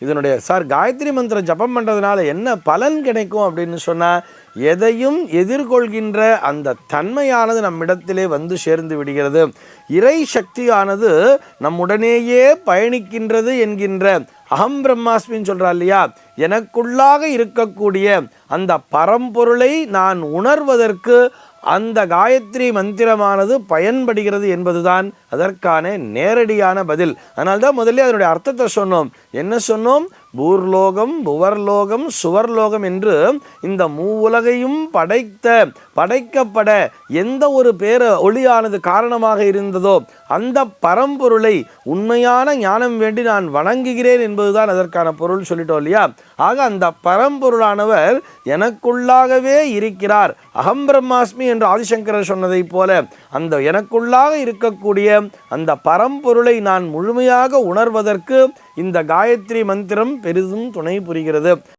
இதனுடைய சார் காயத்ரி மந்திரம் ஜபம் பண்ணுறதுனால என்ன பலன் கிடைக்கும்? அப்படின்னு சொன்னால் எதையும் எதிர்கொள்கின்ற அந்த தன்மையானது நம்மிடத்திலே வந்து சேர்ந்து விடுகிறது. இறை சக்தியானது நம்முடனேயே பயணிக்கின்றது என்கின்ற அகம் பிரம்மாஸ்மின்னு சொல்கிறா இல்லையா? எனக்குள்ளாக இருக்கக்கூடிய அந்த பரம்பொருளை நான் உணர்வதற்கு அந்த காயத்ரி மந்திரமானது பயன்படுகிறது என்பதுதான் அதற்கான நேரடியான பதில். அதனால்தான் முதல்ல அதனுடைய அர்த்தத்தை சொன்னோம். என்ன சொன்னோம்? பூர்லோகம் புவர்லோகம் சுவர்லோகம் என்று இந்த மூவுலகையும் படைத்த படைக்கப்பட எந்த ஒரு பேர ஒளியானது காரணமாக இருந்ததோ அந்த பரம்பொருளை உண்மையான ஞானம் வேண்டி நான் வணங்குகிறேன் என்பதுதான் அதற்கான பொருள் சொல்லிட்டோம் இல்லையா? ஆக அந்த பரம்பொருளானவர் எனக்குள்ளாகவே இருக்கிறார். அகம் பிரம்மாஸ்மி என்று ஆதிசங்கரர் சொன்னதைப் போல அந்த எனக்குள்ளாக இருக்கக்கூடிய அந்த பரம்பொருளை நான் முழுமையாக உணர்வதற்கு இந்த காயத்ரி மந்திரம் பெரிதும் துணை புரிகிறது.